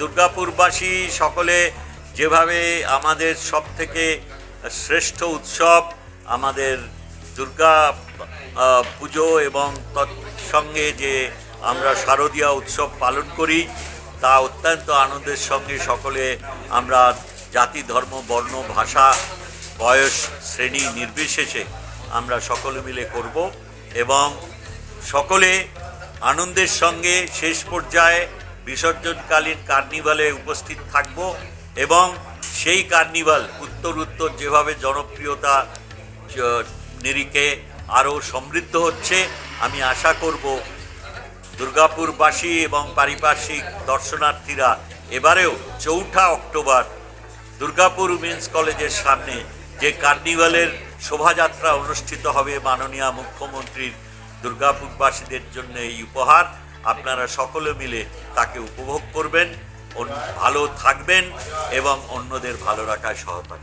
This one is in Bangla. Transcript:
দুর্গাপুরবাসী সকলে যেভাবে আমাদের সব থেকে শ্রেষ্ঠ উৎসব, আমাদের দুর্গা পুজো এবং তৎসঙ্গে যে আমরা শারদীয়া উৎসব পালন করি, তা অত্যন্ত আনন্দের সঙ্গে সকলে আমরা জাতি, ধর্ম, বর্ণ, ভাষা, বয়স, শ্রেণি নির্বিশেষে আমরা সকলে মিলে করব এবং সকলে আনন্দের সঙ্গে শেষ পর্যায়ে বিসর্জনকালীন কার্নিভালে উপস্থিত থাকব এবং সেই কার্নিভাল উত্তর উত্তর যেভাবে জনপ্রিয়তা নিরিখে আরও সমৃদ্ধ হচ্ছে, আমি আশা করব দুর্গাপুরবাসী এবং পারিপার্শ্বিক দর্শনার্থীরা এবারেও চৌঠা অক্টোবর দুর্গাপুর উমেন্স কলেজের সামনে যে কার্নিভালের শোভাযাত্রা অনুষ্ঠিত হবে মাননীয় মুখ্যমন্ত্রীর দুর্গাপুরবাসীদের জন্য এই উপহার। আপনারা সকলে মিলে তাকে উপভোগ করবেন ভালো থাকবেন এবং অন্যদের ভালো রাখায় সহায়তা